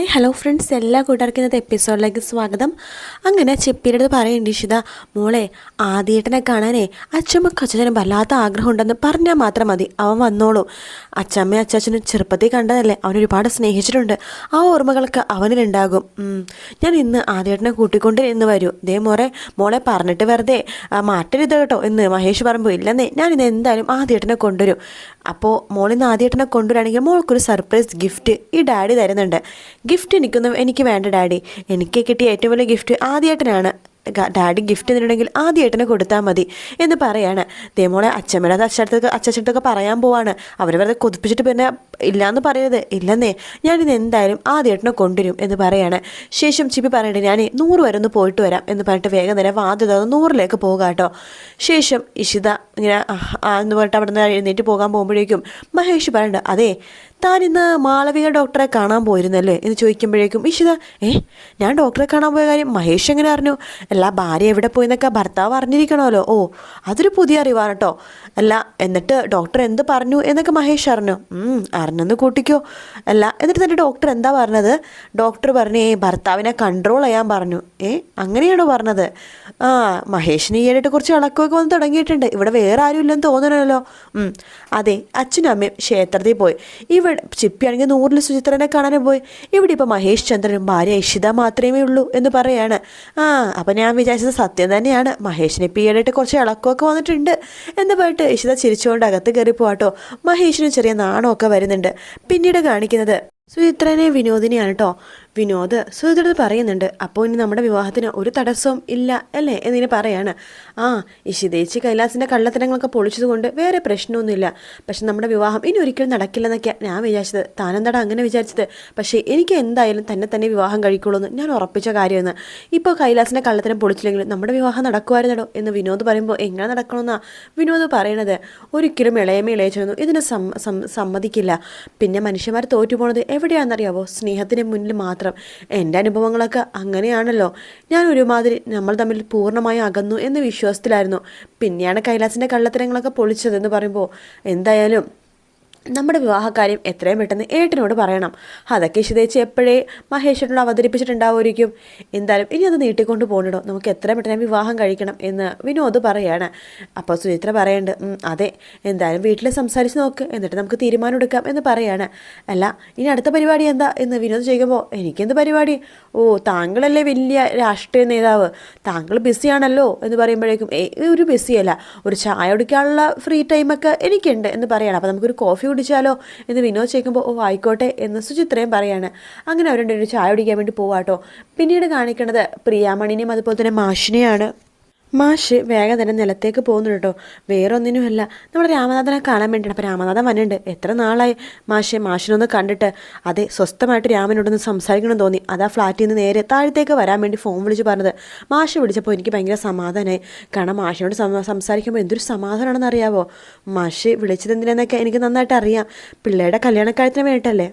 Hi hello friends. എല്ലാ കൂട്ടുകാർക്കും ഇന്നത്തെ എപ്പിസോഡിലേക്ക് സ്വാഗതം. അങ്ങനെ ചെപ്പിയുടെ അടുത്ത് പറയുന്നുണ്ട് ഇഷിത മോളെ ആദ്യേട്ടനെ കാണാനേ അച്ഛമ്മക്ക് അച്ഛനും വല്ലാത്ത ആഗ്രഹമുണ്ടെന്ന് പറഞ്ഞാൽ മാത്രം മതി. അവൻ വന്നോളൂ. അച്ഛമ്മയും അച്ചാച്ചനും ചെറുപ്പത്തിൽ കണ്ടതല്ലേ അവൻ ഒരുപാട് സ്നേഹിച്ചിട്ടുണ്ട്. ആ ഓർമ്മകളൊക്കെ അവനിലുണ്ടാകും. ഞാൻ ഇന്ന് ആദ്യേട്ടനെ കൂട്ടിക്കൊണ്ട് ഇന്ന് വരൂ. ദേ മോറെ മോളെ പറഞ്ഞിട്ട് വെറുതെ മാറ്റരുത് കേട്ടോ. എന്ന് മഹേഷ് പറയുമ്പോൾ ഇല്ലെന്നേ ഞാൻ ഇന്ന് എന്തായാലും ആദ്യേട്ടനെ കൊണ്ടുവരും. അപ്പോൾ മോളിന്ന് ആദ്യേട്ടനെ കൊണ്ടുവരാണെങ്കിൽ മോൾക്കൊരു സർപ്രൈസ് ഗിഫ്റ്റ് ഈ ഡാഡി തരുന്നുണ്ട്. ഗിഫ്റ്റ് എനിക്കൊന്നും എനിക്ക് വേണ്ട ഡാഡി. എനിക്ക് കിട്ടിയ ഏറ്റവും വലിയ ഗിഫ്റ്റ് ആദ്യേട്ടനാണ്. ഡാഡി ഗിഫ്റ്റ് തന്നിട്ടുണ്ടെങ്കിൽ ആദ്യേട്ടനെ കൊടുത്താൽ മതി എന്ന് പറയാണ്. ദേമോളെ അച്ഛമ്മയുടെ അച്ഛടുത്തൊക്കെ അച്ഛച്ചടുത്തൊക്കെ പറയാൻ പോവാണ്. അവർ വെറുതെ കൊതിപ്പിച്ചിട്ട് പിന്നെ ഇല്ലയെന്ന് പറയരുത്. ഇല്ലെന്നേ ഞാനിത് എന്തായാലും ആദ്യേട്ടനെ കൊണ്ടുവരും എന്ന് പറയാണ്. ശേഷം ചിപ്പി പറയട്ടെ ഞാൻ നൂറ് വരെ ഒന്ന് പോയിട്ട് വരാം എന്ന് പറഞ്ഞിട്ട് വേഗം തന്നെ വാദ്യത നൂറിലേക്ക് പോകാം കേട്ടോ. ശേഷം ഇഷിത ഇങ്ങനെ എന്ന് പറഞ്ഞിട്ട് അവിടെ നിന്ന് എഴുന്നേറ്റ് പോകാൻ പോകുമ്പോഴേക്കും മഹേഷ് പറയണ്ട അതെ താൻ ഇന്ന് മാളവിക ഡോക്ടറെ കാണാൻ പോയിരുന്നല്ലേ എന്ന് ചോദിക്കുമ്പോഴേക്കും ഇഷിത ഏ ഞാൻ ഡോക്ടറെ കാണാൻ പോയ കാര്യം മഹേഷ് എങ്ങനെ അറിഞ്ഞു? അല്ല ഭാര്യ എവിടെ പോയിന്നൊക്കെ ഭർത്താവ് അറിഞ്ഞിരിക്കണമല്ലോ. ഓ അതൊരു പുതിയ അറിവാണ് കേട്ടോ അല്ല എന്നിട്ട് ഡോക്ടർ എന്ത് പറഞ്ഞു എന്നൊക്കെ മഹേഷ് അറിഞ്ഞു. അറിഞ്ഞെന്ന് കൂട്ടിക്കോ. അല്ല എന്നിട്ട് തന്നെ ഡോക്ടർ എന്താ പറഞ്ഞത്? ഡോക്ടർ പറഞ്ഞു ഏ ഭർത്താവിനെ കൺട്രോൾ ചെയ്യാൻ പറഞ്ഞു. ഏ അങ്ങനെയാണോ പറഞ്ഞത്? ആ മഹേഷിന് ഈയിടെ കുറച്ച് ഇളക്കമൊക്കെ വന്ന് തുടങ്ങിയിട്ടുണ്ട്. ഇവിടെ വേറെ ആരും ഇല്ലെന്ന് തോന്നണമല്ലോ. അതെ അച്ഛനും അമ്മയും ക്ഷേത്രത്തിൽ പോയി. ഇവിടെ ചിപ്പിയാണെങ്കിൽ നൂറിൽ സുചിത്രനെ കാണാനും പോയി. ഇവിടെ ഇപ്പോൾ മഹേഷ് ചന്ദ്രനും ഭാര്യ ഇഷിത മാത്രമേ ഉള്ളൂ എന്ന് പറയാണ്. ആ അപ്പം ഞാൻ വിചാരിച്ചത് സത്യം തന്നെയാണ്. മഹേഷിന് ഈയിടെയായിട്ട് കുറച്ച് ഇളക്കമൊക്കെ വന്നിട്ടുണ്ട്. എന്ന് പോയിട്ട് ഇഷിത ചിരിച്ചുകൊണ്ട് അകത്ത് കയറി പോവാട്ടോ. മഹേഷിന് ചെറിയ നാണമൊക്കെ വരുന്നുണ്ട്. പിന്നീട് കാണിക്കുന്നത് സുചിത്രനെ വിനോദിനെയാണ് കേട്ടോ വിനോദ് സുചിത്രത് പറയുന്നുണ്ട് അപ്പോൾ ഇനി നമ്മുടെ വിവാഹത്തിന് ഒരു തടസ്സവും ഇല്ല അല്ലേ? എന്നിങ്ങനെ പറയാണ്. ആ ഇഷിതേച്ചി കൈലാസിന്റെ കള്ളത്തരങ്ങളൊക്കെ പൊളിച്ചതുകൊണ്ട് വേറെ പ്രശ്നമൊന്നുമില്ല. പക്ഷെ നമ്മുടെ വിവാഹം ഇനി ഒരിക്കലും നടക്കില്ലെന്നൊക്കെയാണ് ഞാൻ വിചാരിച്ചത്. താനെന്താടാ അങ്ങനെ വിചാരിച്ചത്? പക്ഷേ എനിക്ക് എന്തായാലും തന്നെ തന്നെ വിവാഹം കഴിക്കുള്ളൂ എന്ന് ഞാൻ ഉറപ്പിച്ച കാര്യമെന്ന് ഇപ്പോൾ കൈലാസിന്റെ കള്ളത്തരം പൊളിച്ചില്ലെങ്കിലും നമ്മുടെ വിവാഹം നടക്കുമായിരുന്നടോ എന്ന് വിനോദ് പറയുമ്പോൾ എങ്ങനെ നടക്കണമെന്നാ വിനോദ് പറയണത്. ഒരിക്കലും ഇളയമേ ഇളയച്ചൊന്നും ഇതിന് സമ്മതിക്കില്ല. പിന്നെ മനുഷ്യന്മാർ തോറ്റുപോണത് എവിടെയാണെന്നറിയാവോ? സ്നേഹത്തിന് മുന്നിൽ മാത്രം. എന്റെ അനുഭവങ്ങളൊക്കെ അങ്ങനെയാണല്ലോ. ഞാൻ ഒരുമാതിരി നമ്മൾ തമ്മിൽ പൂർണമായും അകന്നു എന്ന് വിശ്വാസത്തിലായിരുന്നു. പിന്നെയാണ് കൈലാസിന്റെ കള്ളത്തരങ്ങളൊക്കെ പൊളിച്ചതെന്ന് പറയുമ്പോൾ എന്തായാലും നമ്മുടെ വിവാഹകാര്യം എത്രയും പെട്ടെന്ന് ഏട്ടനോട് പറയണം. അതൊക്കെ ഇഷിതേച്ച് എപ്പോഴേ മഹേശ്വരനോട് അവതരിപ്പിച്ചിട്ടുണ്ടാവുമായിരിക്കും. എന്തായാലും ഇനി അത് നീട്ടിക്കൊണ്ട് പോകണോ നമുക്ക് എത്രയും പെട്ടെന്ന് വിവാഹം കഴിക്കണം എന്ന് വിനോദ് പറയാണ്. അപ്പോൾ സുചിത്ര പറയണ്ട് അതെ എന്തായാലും വീട്ടിൽ സംസാരിച്ച് നോക്ക് എന്നിട്ട് നമുക്ക് തീരുമാനം എടുക്കാം എന്ന് പറയാണ്. അല്ല ഇനി അടുത്ത പരിപാടി എന്താ? എന്ന് വിനോദ് ചോദിക്കുമ്പോൾ എനിക്കെന്ത് പരിപാടി? ഓ താങ്കളല്ലേ വലിയ രാഷ്ട്രീയ നേതാവ്. താങ്കൾ ബിസിയാണല്ലോ എന്ന് പറയുമ്പോഴേക്കും ഒരു ബിസിയല്ല. ഒരു ചായ കുടിക്കാനുള്ള ഫ്രീ ടൈമൊക്കെ എനിക്കുണ്ട് എന്ന് പറയണം. അപ്പോൾ നമുക്കൊരു കോഫി കുടിച്ചാലോ എന്ന് വിനോദ് ചോദിക്കുമ്പോൾ ഓ ആയിക്കോട്ടെ എന്ന് സുചിത്രയും പറയാണ്. അങ്ങനെ അവരുടെ ഒരു ചായ കുടിക്കാൻ വേണ്ടി പോവാട്ടോ. പിന്നീട് കാണിക്കുന്നത് പ്രിയാമണിനെയും അതുപോലെ തന്നെ മാഷിനെയാണ്. മാഷ് വേഗം തന്നെ നിലത്തേക്ക് പോകുന്നുണ്ട് കേട്ടോ. വേറെ ഒന്നിനുമല്ല നമ്മുടെ രാമനാഥനെ കാണാൻ വേണ്ടിയിട്ട് അപ്പോൾ രാമനാഥൻ വന്നിട്ടുണ്ട്. എത്ര നാളായി മാഷെ മാഷിനൊന്ന് കണ്ടിട്ട്. അതെ സ്വസ്ഥമായിട്ട് രാമനോടൊന്ന് സംസാരിക്കണം തോന്നി. അതാ ഫ്ലാറ്റിൽ നിന്ന് നേരെ താഴത്തേക്ക് വരാൻ വേണ്ടി ഫോൺ വിളിച്ച് പറഞ്ഞത്. മാഷ് വിളിച്ചപ്പോൾ എനിക്ക് ഭയങ്കര സമാധാനമായി കാരണം മാഷിനോട് സംസാരിക്കുമ്പോൾ എന്തൊരു സമാധാനമാണെന്ന് അറിയാവോ? മാഷ് വിളിച്ചത് എന്തിനാന്നൊക്കെ എനിക്ക് നന്നായിട്ട് അറിയാം. പിള്ളേരുടെ കല്യാണക്കാര്യത്തിന് വേണ്ടിയിട്ടല്ലേ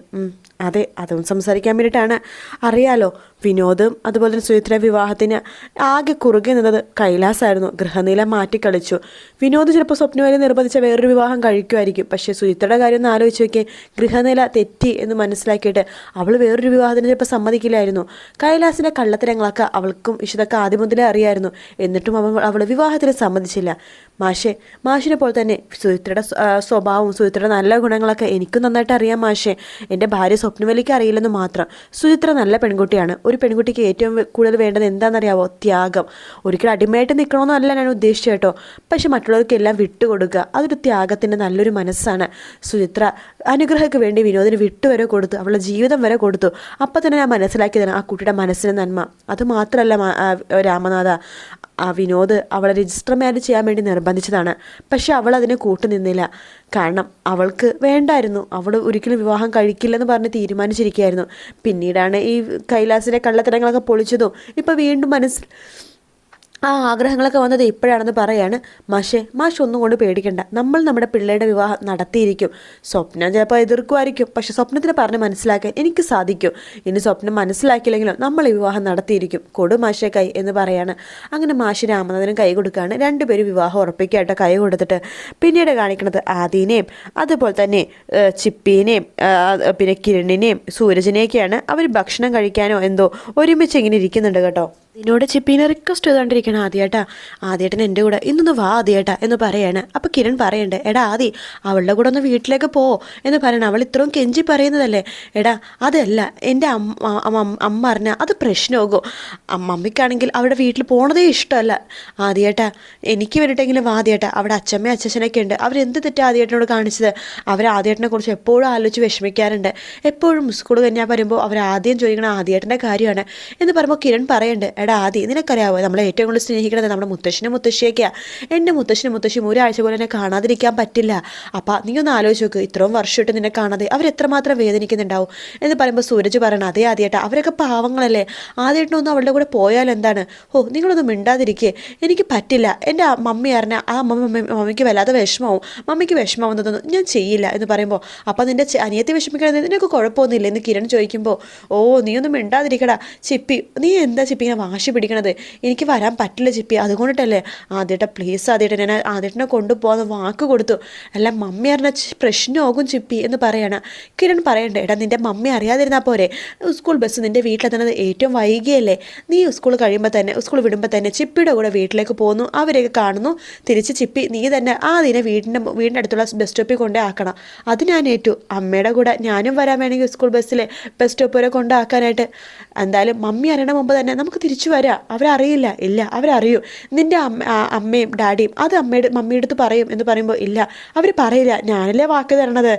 അതെ അതും സംസാരിക്കാൻ വേണ്ടിയിട്ടാണ്. അറിയാലോ വിനോദും അതുപോലെ തന്നെ സുചിത്ര വിവാഹത്തിന് ആകെ കുറുകെ നിന്നത് കൈലാസായിരുന്നു. ഗൃഹനില മാറ്റിക്കളിച്ചു. വിനോദ് ചിലപ്പോൾ സ്വപ്നവരെ നിർബന്ധിച്ച വേറൊരു വിവാഹം കഴിക്കുമായിരിക്കും. പക്ഷേ സുചിത്രയുടെ കാര്യം ഒന്ന് ആലോചിച്ച് നോക്കിയേ ഗൃഹനില തെറ്റി എന്ന് മനസ്സിലാക്കിയിട്ട് അവൾ വേറൊരു വിവാഹത്തിന് ചിലപ്പോൾ സമ്മതിക്കില്ലായിരുന്നു. കൈലാസിന്റെ കള്ളത്തരങ്ങളൊക്കെ അവൾക്കും ഇഷിതൊക്കെ ആദ്യം മുതലേ അറിയായിരുന്നു. എന്നിട്ടും അവൾ അവൾ വിവാഹത്തിന് സമ്മതിച്ചില്ല. മാഷെ മാഷിനെ പോലെ തന്നെ സുചിത്രയുടെ സ്വഭാവവും സുചിത്രയുടെ നല്ല ഗുണങ്ങളൊക്കെ എനിക്കും നന്നായിട്ട് അറിയാം മാഷെ. എന്റെ ഭാര്യ സ്വപ്നവലിക്ക് അറിയില്ലെന്ന് മാത്രം. സുചിത്ര നല്ല പെൺകുട്ടിയാണ്. ഒരു പെൺകുട്ടിക്ക് ഏറ്റവും കൂടുതൽ വേണ്ടത് എന്താണെന്നറിയാവോ? ത്യാഗം. ഒരിക്കലും അടിമയായിട്ട് നിൽക്കണമെന്നല്ല ഞാൻ ഉദ്ദേശിച്ചത് കേട്ടോ. പക്ഷെ മറ്റുള്ളവർക്കെല്ലാം വിട്ടുകൊടുക്കുക അതൊരു ത്യാഗത്തിന്റെ നല്ലൊരു മനസ്സാണ്. സുചിത്ര അനുഗ്രഹക്ക് വേണ്ടി വിനോദിന് വിട്ടുവരെ കൊടുത്തു അവളുടെ ജീവിതം വരെ കൊടുത്തു. അപ്പം തന്നെ ഞാൻ മനസ്സിലാക്കിയതാണ് ആ കുട്ടിയുടെ മനസ്സിന് നന്മ. അത് മാത്രമല്ല മാ- രാമനാഥ. ആ വിനോദ് അവളെ രജിസ്റ്റർ മാരേജ് ചെയ്യാൻ വേണ്ടി നിർബന്ധിച്ചതാണ്. പക്ഷെ അവൾ അതിനെ കൂട്ടുനിന്നില്ല. കാരണം അവൾക്ക് വേണ്ടായിരുന്നു. അവൾ ഒരിക്കലും വിവാഹം കഴിക്കില്ലെന്ന് പറഞ്ഞ് തീരുമാനിച്ചിരിക്കുകയായിരുന്നു. പിന്നീടാണ് ഈ കൈലാസിലെ കള്ളത്തരങ്ങളൊക്കെ പൊളിച്ചതും. ഇപ്പം വീണ്ടും മനസ്സിൽ ആ ആഗ്രഹങ്ങളൊക്കെ വന്നത് ഇപ്പോഴാണെന്ന് പറയാണ് മാഷെ മാഷ് ഒന്നും കൊണ്ട് പേടിക്കണ്ട. നമ്മൾ നമ്മുടെ പിള്ളേരുടെ വിവാഹം നടത്തിയിരിക്കും. സ്വപ്നം ചിലപ്പോൾ എതിർക്കുമായിരിക്കും. പക്ഷെ സ്വപ്നത്തിന് പറഞ്ഞ് മനസ്സിലാക്കാൻ എനിക്ക് സാധിക്കും. ഇനി സ്വപ്നം മനസ്സിലാക്കിയില്ലെങ്കിലും നമ്മൾ ഈ വിവാഹം നടത്തിയിരിക്കും. കൊടു മാഷെ കൈ എന്ന് പറയാണ്. അങ്ങനെ മാഷി രാമനാഥനും കൈ കൊടുക്കുകയാണ് രണ്ടുപേരും വിവാഹം ഉറപ്പിക്കായിട്ട് കൈ കൊടുത്തിട്ട് പിന്നീട് കാണിക്കുന്നത് ആദീനെയും അതുപോലെ തന്നെ ചിപ്പീനെയും പിന്നെ കിരണിനെയും സൂരജിനെയൊക്കെയാണ് അവർ ഭക്ഷണം കഴിക്കാനോ എന്തോ ഒരുമിച്ച് ഇങ്ങനെ ഇരിക്കുന്നുണ്ട് കേട്ടോ. ഇതിനോട് ചിപ്പീനെ റിക്വസ്റ്റ് ചെയ്തുകൊണ്ടിരിക്കണം ആദ്യേട്ടാ. ആദ്യേട്ടൻ എന്റെ കൂടെ ഇന്നൊന്ന് വാ ആദ്യേട്ടാ എന്ന് പറയാണ്. അപ്പോൾ കിരൺ പറയണ്ടേ എടാ ആദി അവളുടെ കൂടെ ഒന്ന് വീട്ടിലേക്ക് പോ എന്ന് പറയണം. അവൾ ഇത്രയും കെഞ്ചി പറയുന്നതല്ലേ? എടാ അതല്ല എന്റെ അമ്മ അമ്മ- അറിഞ്ഞാൽ അത് പ്രശ്നമാകുമോ അമ്മമ്മയ്ക്കാണെങ്കിൽ അവിടെ വീട്ടിൽ പോണതേ ഇഷ്ടമല്ല. ആദ്യേട്ടാ എനിക്ക് വേണ്ടിയിട്ടെങ്കിലും ആദ്യേട്ടാ. അവിടെ അച്ഛമ്മയും അച്ഛച്ചനൊക്കെ ഉണ്ട്. അവരെന്ത് തെറ്റാ ആദ്യേട്ടനോട് കാണിച്ചത്? അവർ ആദ്യേട്ടനെ കുറിച്ച് എപ്പോഴും ആലോചിച്ച് വിഷമിക്കാറുണ്ട്. എപ്പോഴും സ്കൂൾ കഴിഞ്ഞാൽ വരുമ്പോൾ അവർ ആദ്യം ചോദിക്കണ ആദ്യേട്ടന്റെ കാര്യമാണ്. എന്ന് പറയുമ്പോൾ കിരൺ പറയുന്നുണ്ട് എടാ ആദി നിനക്കറിയാവോ? നമ്മളെ ഏറ്റവും കൂടുതൽ സ്നേഹിക്കുന്നത് നമ്മുടെ മുത്തശ്ശനും മുത്തശ്ശിയൊക്കെയാണ് എന്റെ മുത്തശ്ശനും മുത്തശ്ശിയും ഒരാഴ്ച പോലെ എന്നെ കാണാതിരിക്കാൻ പറ്റില്ല. അപ്പം നീ ഒന്ന് ആലോചിച്ച് നോക്ക്. ഇത്രയും വർഷമായിട്ട് നിന്നെ കാണാതെ അവരെത്രമാത്രം വേദനിക്കുന്നുണ്ടാവും? എന്ന് പറയുമ്പോൾ സൂരജ് പറയണം അതേ ആദ്യമായിട്ട് അവരൊക്കെ പാവങ്ങളല്ലേ? ആദ്യമായിട്ടൊന്നും അവളുടെ കൂടെ പോയാൽ എന്താണ്? ഓ നിങ്ങളൊന്നും മിണ്ടാതിരിക്കേ. എനിക്ക് പറ്റില്ല. എന്റെ മമ്മി അറിഞ്ഞാൽ ആ മമ്മി മമ്മിക്ക് വല്ലാതെ വിഷമവും മമ്മിക്ക് വിഷമാവുന്നതൊന്നും ഞാൻ ചെയ്യില്ല. എന്ന് പറയുമ്പോൾ അപ്പം നിന്റെ അനിയത്തെ വിഷമിക്കണത് നിനക്ക് കുഴപ്പമൊന്നുമില്ല. എന്ന് കിരൺ ചോദിക്കുമ്പോൾ ഓ നീ ഒന്നും മിണ്ടാതിരിക്കടാ. ചിപ്പി നീ എന്താ ചിപ്പി ഇങ്ങനെ വാശി പിടിക്കണത്. എനിക്ക് വരാൻ പറ്റില്ല ചിപ്പി അതുകൊണ്ടിട്ടല്ലേ? ആദ്യമായിട്ട് പ്ലീസ് ആദ്യമായിട്ട് ഞാൻ ആദ്യമായിട്ടിനെ കൊണ്ടുപോകാൻ വാക്ക് കൊടുത്തു. അല്ല മമ്മി അറിഞ്ഞ പ്രശ്നമാകും ചിപ്പി എന്ന് പറയണം. കിരൺ പറയണ്ടേ എടാ നിന്റെ മമ്മി അറിയാതിരുന്നാൽ പോരെ. സ്കൂൾ ബസ് നിന്റെ വീട്ടിലെത്തുന്നത് ഏറ്റവും വൈകിയല്ലേ. നീ സ്കൂൾ കഴിയുമ്പോൾ തന്നെ സ്കൂൾ വിടുമ്പോൾ തന്നെ ചിപ്പിയുടെ കൂടെ വീട്ടിലേക്ക് പോകുന്നു. അവരെയൊക്കെ കാണുന്നു. തിരിച്ച് ചിപ്പി നീ തന്നെ ആ ദിനെ വീടിന്റെ വീടിന്റെ അടുത്തുള്ള ബസ് സ്റ്റോപ്പിൽ കൊണ്ടേ ആക്കണം. അത് ഞാൻ ഏറ്റു. അമ്മയുടെ കൂടെ ഞാനും വരാൻ വേണമെങ്കിൽ സ്കൂൾ ബസ്സിലെ ബസ് സ്റ്റോപ്പ് വരെ കൊണ്ടാക്കാനായിട്ട്. എന്തായാലും മമ്മി അറിയണ മുമ്പ് തന്നെ നമുക്ക് തിരിച്ചു വരാം. അവരറിയില്ല. ഇല്ല അവരറിയൂ. നിന്റെ അമ്മ അമ്മയും ഡാഡിയും അത് അമ്മയുടെ മമ്മിയുടെ അടുത്ത് പറയും എന്ന് പറയുമ്പോൾ ഇല്ല. അവർ പറയില്ല. ഞാനല്ലേ വാക്ക് തരണത്?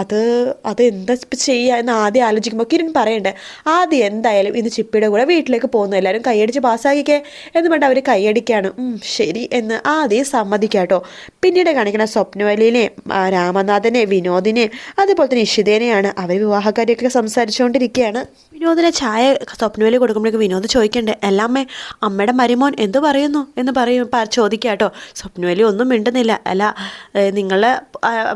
അത് അത് എന്താ ചെയ്യുക എന്ന് ആദ്യം ആലോചിക്കുമ്പോൾ കിരൺ പറയണ്ടേ. ആദ്യം എന്തായാലും ഇന്ന് ചിപ്പിയുടെ കൂടെ വീട്ടിലേക്ക് പോകുന്നു. എല്ലാവരും കൈയടിച്ച് പാസ്സാക്കിക്കേ എന്ന് പറഞ്ഞിട്ട് അവർ കൈയടിക്കാണ്. ശരി എന്ന് ആദ്യം സമ്മതിക്കാട്ടോ. പിന്നീട് കാണിക്കണ സ്വപ്നവലിനെ രാമനാഥനെ വിനോദിനെ അതുപോലെ തന്നെ ഇഷിതേനെയാണ് അവർ വിവാഹക്കാരെയൊക്കെ സംസാരിച്ചുകൊണ്ടിരിക്കുകയാണ് വിനോദിനെ ചായ സ്വപ്നവേലി കൊടുക്കുമ്പോഴേക്ക് വിനോദ് ചോദിക്കണ്ടേ എല്ലാമ്മേ അമ്മയുടെ മരുമോൻ എന്ത് പറയുന്നു? എന്ന് പറയും ചോദിക്കുക ചോദിക്കാട്ടോ സ്വപ്നവേലി ഒന്നും മിണ്ടുന്നില്ല. അല്ല നിങ്ങളെ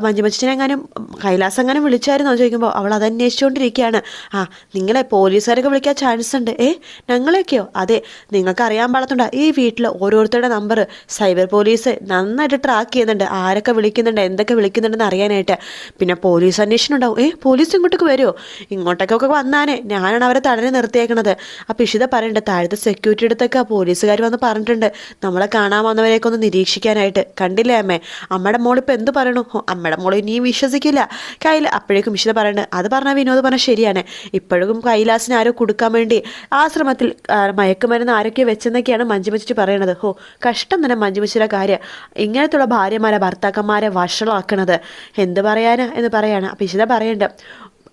മഞ്ജുമച്ചനെങ്ങാനും കൈലാസം എങ്ങാനും വിളിച്ചായിരുന്നോ? ചോദിക്കുമ്പോൾ അവൾ അത് അന്വേഷിച്ചുകൊണ്ടിരിക്കുകയാണ് ആ നിങ്ങളെ പോലീസുകാരൊക്കെ വിളിക്കാൻ ചാൻസ് ഉണ്ട്. ഏ ഞങ്ങളെയൊക്കെയോ? അതെ നിങ്ങൾക്ക് അറിയാൻ പാടത്തുണ്ടോ. ഈ വീട്ടിൽ ഓരോരുത്തരുടെ നമ്പർ സൈബർ പോലീസ് നന്നായിട്ട് ട്രാക്ക് ചെയ്യുന്നുണ്ട്. ആരൊക്കെ വിളിക്കുന്നുണ്ട് എന്തൊക്കെ വിളിക്കുന്നുണ്ടെന്ന് അറിയാനായിട്ട്. പിന്നെ പോലീസ് അന്വേഷണം ഉണ്ടാവും. ഏ പോലീസ് ഇങ്ങോട്ടേക്ക് വരുമോ ഇങ്ങോട്ടേക്കൊക്കെ വന്നാനേ. ഞാനാണ് അവരെ തടഞ്ഞു നിർത്തിയേക്കണത്. അപ്പം ഇഷിത പറയണ്ട താഴത്തെ സെക്യൂരിറ്റി അടുത്തൊക്കെ പോലീസുകാർ വന്ന് പറഞ്ഞിട്ടുണ്ട്. നമ്മളെ കാണാൻ വന്നവരെയൊക്കെ ഒന്ന് നിരീക്ഷിക്കാനായിട്ട്. കണ്ടില്ലേ അമ്മേ? അമ്മയുടെ മോളിപ്പോൾ എന്ത് പറയണു? അമ്മയുടെ മോൾ ഇനിയും വിശ്വസിക്കില്ല. കയ്യിൽ അപ്പോഴേക്കും ഇഷിത പറയണ്ട് അത് പറഞ്ഞ വിനോദ് പറഞ്ഞ ശരിയാണ്. ഇപ്പോഴും കൈലാസിന് ആരോ കൊടുക്കാൻ വേണ്ടി ആശ്രമത്തിൽ മയക്കുമരുന്ന് ആരൊക്കെ വെച്ചെന്നൊക്കെയാണ് മഞ്ജുമച്ചിട്ട് പറയണത്. ഹോ കഷ്ടം തന്നെ മഞ്ജുമച്ചിയുടെ കാര്യം. ഇങ്ങനത്തുള്ള ഭാര്യമാരെ ഭർത്താക്കന്മാരെ വഷളാക്കണത്. എന്ത് പറയാനാ? എന്ന് പറയാണ്. അപ്പം ഇഷിത പറയണ്ട്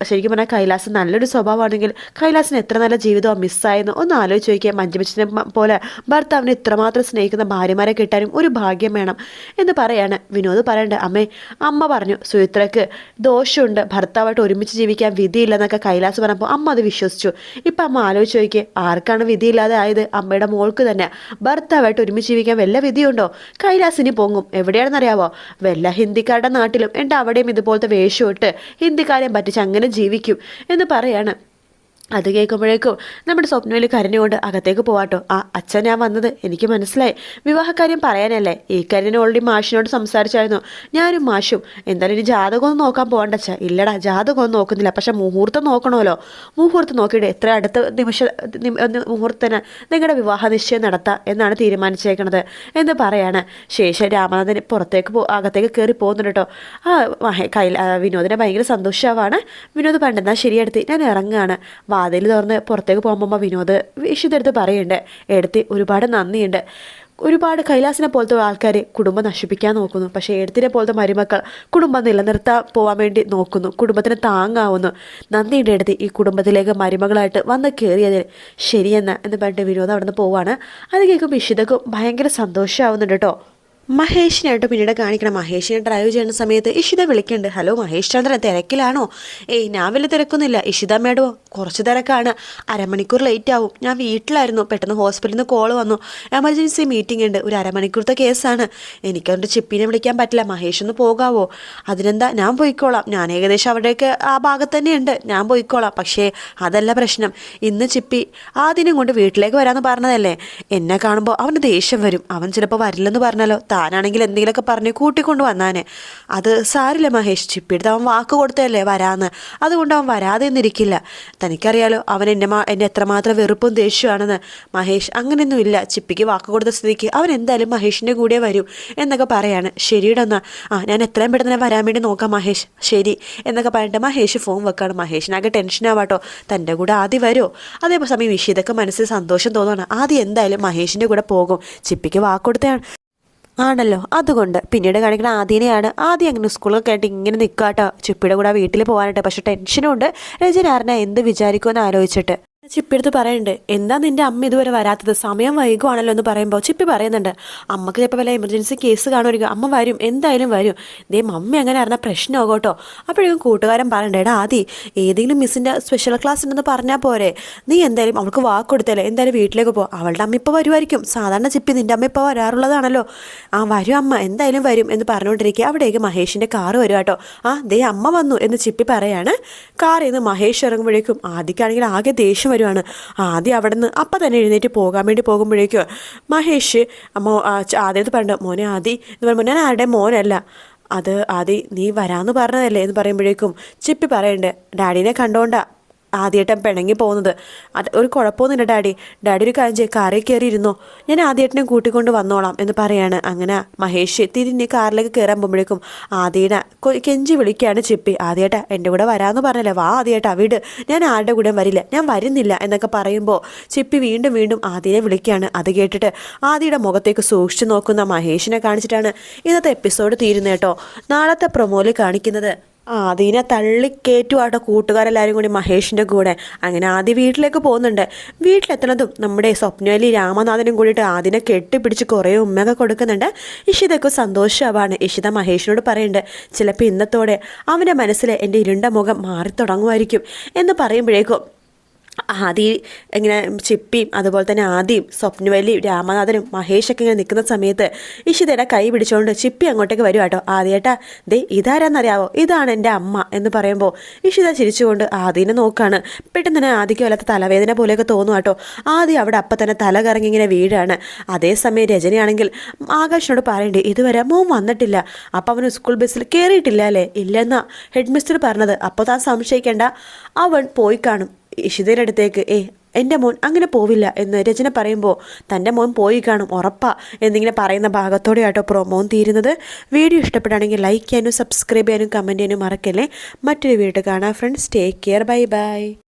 ശരിക്കും പറഞ്ഞാൽ കൈലാസ് നല്ലൊരു സ്വഭാവമാണെങ്കിൽ കൈലാസിന് എത്ര നല്ല ജീവിതവും മിസ്സായെന്ന് ഒന്ന് ആലോചിച്ച് നോക്കിയാൽ മഞ്ജുമിച്ചിനെ പോലെ ഭർത്താവിനെ ഇത്രമാത്രം സ്നേഹിക്കുന്ന ഭാര്യമാരെ കിട്ടാനും ഒരു ഭാഗ്യം വേണം എന്ന് പറയാണ്. വിനോദ് പറയണ്ട അമ്മേ അമ്മ പറഞ്ഞു സുമിത്രക്ക് ദോഷമുണ്ട് ഭർത്താവായിട്ട് ഒരുമിച്ച് ജീവിക്കാൻ വിധിയില്ലെന്നൊക്കെ കൈലാസ് പറഞ്ഞപ്പോൾ അമ്മ അത് വിശ്വസിച്ചു. ഇപ്പം അമ്മ ആലോചിച്ച് നോക്കിയേ ആർക്കാണ് വിധിയില്ലാതെ ആയത്? അമ്മയുടെ മോൾക്ക് തന്നെ. ഭർത്താവായിട്ട് ഒരുമിച്ച് ജീവിക്കാൻ വല്ല വിധിയുണ്ടോ? കൈലാസിനി പൊങ്ങും. എവിടെയാണെന്നറിയാവോ? വല്ല ഹിന്ദിക്കാരുടെ നാട്ടിലും എന്റെ അവിടെയും ഇതുപോലത്തെ വേഷം ഇട്ട് ഹിന്ദിക്കാരെയും പറ്റിച്ച് അങ്ങനെ ജീവിക്കും എന്ന് പറയാണ്. അത് കേൾക്കുമ്പോഴേക്കും നമ്മുടെ സ്വപ്നയിൽ കരഞ്ഞുകൊണ്ട് അകത്തേക്ക് പോവാട്ടോ. ആ അച്ഛൻ ഞാൻ വന്നത്. എനിക്ക് മനസ്സിലായി. വിവാഹക്കാര്യം പറയാനല്ലേ? ഈ കാര്യം ഓൾറെഡി മാഷിനോട് സംസാരിച്ചായിരുന്നു. ഞാനും മാഷും. എന്തായാലും ഇനി ജാതകമൊന്നും നോക്കാൻ പോകണ്ട അച്ഛാ. ഇല്ലടാ ജാതകമൊന്നും നോക്കുന്നില്ല. പക്ഷെ മുഹൂർത്തം നോക്കണമല്ലോ. മുഹൂർത്തം നോക്കിയിട്ട് എത്ര അടുത്ത നിമിഷ മുഹൂർത്തത്തിന് നിങ്ങളുടെ വിവാഹ നിശ്ചയം നടത്താം എന്നാണ് തീരുമാനിച്ചേക്കണത്. എന്ന് പറയാണ്. ശേഷം രാമനാഥൻ പുറത്തേക്ക് പോ അകത്തേക്ക് കയറി പോകുന്നുണ്ട് കേട്ടോ. ആ കൈ വിനോദിനെ ഭയങ്കര സന്തോഷമാവാണ് വിനോദ് പണ്ടെന്നാൽ ശരിയെടുത്ത് ഞാൻ ഇറങ്ങുകയാണ്. വാതിൽ തുറന്ന് പുറത്തേക്ക് പോകുമ്പോൾ വിനോദ് വിഷിതെടുത്ത് പറയുന്നുണ്ട് എടുത്തി ഒരുപാട് നന്ദിയുണ്ട്. ഒരുപാട് കൈലാസിനെ പോലത്തെ ആൾക്കാർ കുടുംബം നശിപ്പിക്കാൻ നോക്കുന്നു. പക്ഷേ എഴുത്തിനെ പോലത്തെ മരുമക്കൾ കുടുംബം നിലനിർത്താൻ പോകാൻ വേണ്ടി നോക്കുന്നു. കുടുംബത്തിന് താങ്ങാവുന്നു. നന്ദിയുടെ അടുത്ത് ഈ കുടുംബത്തിലേക്ക് മരുമകളായിട്ട് വന്ന് കയറിയതിൽ ശരിയെന്ന എന്ന് പറഞ്ഞിട്ട് വിനോദം അവിടെ നിന്ന് പോവാണ്. അത് കേൾക്കുമ്പോൾ ഇഷിതക്കും ഭയങ്കര സന്തോഷമാവുന്നുണ്ട് കേട്ടോ. മഹേഷിനായിട്ട് പിന്നീട് കാണിക്കണം. മഹേഷിനെ ഡ്രൈവ് ചെയ്യുന്ന സമയത്ത് ഇഷിത വിളിക്കുന്നുണ്ട്. ഹലോ മഹേഷ് ചന്ദ്രൻ തിരക്കിലാണോ? ഏയ് ഞാൻ വലിയ തിരക്കൊന്നുമില്ല. ഇഷിത മേഡമോ കുറച്ച് തിരക്കാണ്. അരമണിക്കൂർ ലേറ്റ് ആവും. ഞാൻ വീട്ടിലായിരുന്നു. പെട്ടെന്ന് ഹോസ്പിറ്റലിൽ നിന്ന് കോൾ വന്നു. എമർജൻസി മീറ്റിംഗ് ഉണ്ട്. ഒരു അരമണിക്കൂറത്തെ കേസാണ്. എനിക്കതുകൊണ്ട് ചിപ്പിനെ വിളിക്കാൻ പറ്റില്ല. മഹേഷ് ഒന്ന് പോകാവോ? അതിനെന്താ? ഞാൻ പോയിക്കോളാം. ഞാൻ ഏകദേശം അവിടെയൊക്കെ ആ ഭാഗത്ത് തന്നെയുണ്ട്. ഞാൻ പോയിക്കോളാം. പക്ഷേ അതല്ല പ്രശ്നം. ഇന്ന് ചിപ്പി ആദ്യം കൊണ്ട് വീട്ടിലേക്ക് വരാമെന്ന് പറഞ്ഞതല്ലേ? എന്നെ കാണുമ്പോൾ അവന് ദേഷ്യം വരും. അവൻ ചിലപ്പോൾ വരില്ലെന്ന് പറഞ്ഞാലോ? താനാണെങ്കിൽ എന്തെങ്കിലുമൊക്കെ പറഞ്ഞ് കൂട്ടിക്കൊണ്ട് വന്നാനെ. അത് സാരില്ല മഹേഷ് ചിപ്പിയെടുത്ത് അവൻ വാക്ക് കൊടുത്തതല്ലേ വരാന്ന്. അതുകൊണ്ട് അവൻ വരാതെ എന്നിരിക്കില്ല. തനിക്കറിയാലോ അവൻ എന്നെ മാ എന്നെ എത്രമാത്രം വെറുപ്പും ദേഷ്യമാണെന്ന്. മഹേഷ് അങ്ങനെയൊന്നുമില്ല. ചിപ്പിക്ക് വാക്ക് കൊടുത്ത സ്ഥിതിക്ക് അവൻ എന്തായാലും മഹേഷിന്റെ കൂടെ വരും എന്നൊക്കെ പറയാണ്. ശരിയുടെ ആ ഞാൻ എത്രയും പെട്ടെന്ന് വരാൻ വേണ്ടി നോക്കാം മഹേഷ്. ശരി എന്നൊക്കെ പറഞ്ഞിട്ട് മഹേഷ് ഫോൺ വെക്കാണ്. മഹേഷിനാകെ ടെൻഷനാവാട്ടോ തന്റെ കൂടെ ആദ്യം വരുമോ അതേപോലെ സമയം ഇഷിതൊക്കെ മനസ്സിൽ സന്തോഷം തോന്നുകയാണ് ആദ്യം എന്തായാലും മഹേഷിന്റെ കൂടെ പോകും. ചിപ്പിക്ക് വാക്ക് കൊടുത്തതാണ്. ആണല്ലോ. അതുകൊണ്ട് പിന്നീട് കാണിക്കുന്ന ആദ്യനെയാണ് ആദ്യം അങ്ങനെ സ്കൂളൊക്കെ ആയിട്ട് ഇങ്ങനെ നിൽക്കാട്ടോ ചിപ്പിയുടെ കൂടെ വീട്ടിൽ പോകാനായിട്ട്. പക്ഷെ ടെൻഷനുണ്ട്. രജനാറിനെ എന്ത് വിചാരിക്കുമെന്ന് ആലോചിച്ചിട്ട്. ചിപ്പിയെടുത്ത് പറയുന്നുണ്ട് എന്താ നിന്റെ അമ്മ ഇതുവരെ വരാത്തത്? സമയം വൈകുവാണല്ലോ എന്ന് പറയുമ്പോൾ ചിപ്പി പറയുന്നുണ്ട്. അമ്മയ്ക്ക് ചിലപ്പോൾ വല്ല എമർജൻസി കേസ് കാണുമായിരിക്കും. അമ്മ വരും എന്തായാലും വരും. ദേ മമ്മി അങ്ങനെ അറിഞ്ഞാൽ പ്രശ്നമാകും കേട്ടോ. അപ്പോഴേക്കും കൂട്ടുകാരൻ പറയണ്ടേ എടാ ആദി ഏതെങ്കിലും മിസ്സിന്റെ സ്പെഷ്യൽ ക്ലാസ് ഉണ്ടെന്ന് പറഞ്ഞാൽ പോരെ. നീ എന്തായാലും അവൾക്ക് വാക്ക് കൊടുത്തല്ലേ? എന്തായാലും വീട്ടിലേക്ക് പോ. അവളുടെ അമ്മ ഇപ്പോൾ വരുമായിരിക്കും. സാധാരണ ചിപ്പി നിന്റെ അമ്മ ഇപ്പോൾ വരാറുള്ളതാണല്ലോ. ആ വരും അമ്മ. എന്തായാലും വരും എന്ന് പറഞ്ഞുകൊണ്ടിരിക്കുക അവിടേക്ക് മഹേഷിന്റെ കാർ വരും കേട്ടോ. ആ ദേ അമ്മ വന്നു എന്ന് ചിപ്പി പറയാണ്. കാറിൽ നിന്ന് മഹേഷ് ഇറങ്ങുമ്പോഴേക്കും ആദ്യക്കാണെങ്കിൽ ആകെ ദേഷ്യം വരുവാണ്. ആദ്യം അവിടെ നിന്ന് അപ്പം തന്നെ എഴുന്നേറ്റ് പോകാൻ വേണ്ടി പോകുമ്പോഴേക്കും മഹേഷ് മോ ആദ്യത്ത് പറഞ്ഞു മോനെ ആദി എന്ന് പറയുമ്പോൾ ഞാൻ ആരുടെ മോനല്ല. അത് ആദി നീ വരാമെന്ന് പറഞ്ഞതല്ലേ എന്ന് പറയുമ്പോഴേക്കും ചിപ്പി പറയണ്ടേ ഡാഡീനെ കണ്ടോണ്ടാ ആദ്യേട്ടൻ പിണങ്ങി പോകുന്നത്. അത് ഒരു കുഴപ്പമൊന്നുമില്ല ഡാഡി. ഡാഡി ഒരു കാര്യം ചെയ്യും. കാറിൽ കയറിയിരുന്നോ? ഞാൻ ആദ്യമായിട്ടിനെ കൂട്ടിക്കൊണ്ട് വന്നോളാം എന്ന് പറയാണ്. അങ്ങനെ മഹേഷ് തിരിഞ്ഞ് കാറിലേക്ക് കയറാൻ പോകുമ്പോഴേക്കും ആദ്യേന കെഞ്ചി വിളിക്കുകയാണ് ചിപ്പി. ആദ്യേട്ട എന്റെ കൂടെ വരാമെന്ന് പറഞ്ഞല്ലേ? വാ ആദ്യേട്ട വീട്. ഞാൻ ആരുടെ കൂടെ വരില്ല. ഞാൻ വരുന്നില്ല എന്നൊക്കെ പറയുമ്പോൾ ചിപ്പി വീണ്ടും വീണ്ടും ആദ്യനെ വിളിക്കുകയാണ്. അത് കേട്ടിട്ട് ആദ്യയുടെ മുഖത്തേക്ക് സൂക്ഷിച്ചു നോക്കുന്ന മഹേഷിനെ കാണിച്ചിട്ടാണ് ഇന്നത്തെ എപ്പിസോഡ് തീരുന്നേട്ടോ നാളത്തെ പ്രൊമോയിൽ കാണിക്കുന്നത് ആദ്യനെ തള്ളിക്കയറ്റുവാട്ടോ കൂട്ടുകാരെല്ലാവരും കൂടി മഹേഷിന്റെ കൂടെ. അങ്ങനെ ആദ്യം വീട്ടിലേക്ക് പോകുന്നുണ്ട്. വീട്ടിലെത്തണതും നമ്മുടെ സ്വപ്നവലി രാമനാഥനും കൂടിയിട്ട് ആദ്യനെ കെട്ടിപ്പിടിച്ച് കുറേ ഉമ്മയൊക്കെ കൊടുക്കുന്നുണ്ട്. ഇഷിതയ്ക്ക് സന്തോഷമാവാണ് ഇഷിത മഹേഷിനോട് പറയുന്നുണ്ട് ചിലപ്പോൾ ഇന്നത്തോടെ അവന്റെ മനസ്സിൽ എന്റെ ഇരുണ്ട മുഖം മാറി തുടങ്ങുമായിരിക്കും എന്ന് പറയുമ്പോഴേക്കും ആദി ഇങ്ങനെ ചിപ്പിയും അതുപോലെ തന്നെ ആദിയും സ്വപ്നവല്ലിയും രാമനാഥനും മഹേഷൊക്കെ ഇങ്ങനെ നിൽക്കുന്ന സമയത്ത് ഇഷിതയുടെ കൈ പിടിച്ചുകൊണ്ട് ചിപ്പി അങ്ങോട്ടേക്ക് വരും കേട്ടോ. ആദ്യേട്ടാ ദേ ഇതാരാന്നറിയാവോ? ഇതാണ് എന്റെ അമ്മ എന്ന് പറയുമ്പോൾ ഇഷിത ചിരിച്ചുകൊണ്ട് ആദിനെ നോക്കാണ്. പെട്ടെന്ന് തന്നെ ആദിക്ക് വല്ലാത്ത തലവേദന പോലെയൊക്കെ തോന്നും കേട്ടോ. ആദ്യം അവിടെ അപ്പം തന്നെ തല കറങ്ങി ഇങ്ങനെ വീഴാണ്. അതേസമയം രജനിയാണെങ്കിൽ ആകാശിനോട് പറയണ്ടേ ഇതുവരെ മോൻ വന്നിട്ടില്ല. അപ്പം അവന് സ്കൂൾ ബസ്സിൽ കയറിയിട്ടില്ല അല്ലേ? ഇല്ലെന്നാ ഹെഡ് മിസ്റ്റർ പറഞ്ഞത്. അപ്പോൾ താൻ സംശയിക്കേണ്ട. അവൻ പോയി കാണും. ഇഷിതയുടെ അടുത്തേക്ക് ഏ എന്റെ മോൻ അങ്ങനെ പോവില്ല എന്ന് രചന പറയുമ്പോൾ തന്റെ മോൻ പോയി കാണും ഉറപ്പാ എന്നിങ്ങനെ പറയുന്ന ഭാഗത്തോടെ ആട്ടോ പ്രൊമോൻ തീരുന്നത്. വീഡിയോ ഇഷ്ടപ്പെടുകയാണെങ്കിൽ ലൈക്ക് ചെയ്യാനും സബ്സ്ക്രൈബ് ചെയ്യാനും കമന്റ് ചെയ്യാനും മറക്കല്ലേ. മറ്റൊരു വീഡിയോ കാണാം friends take care bye bye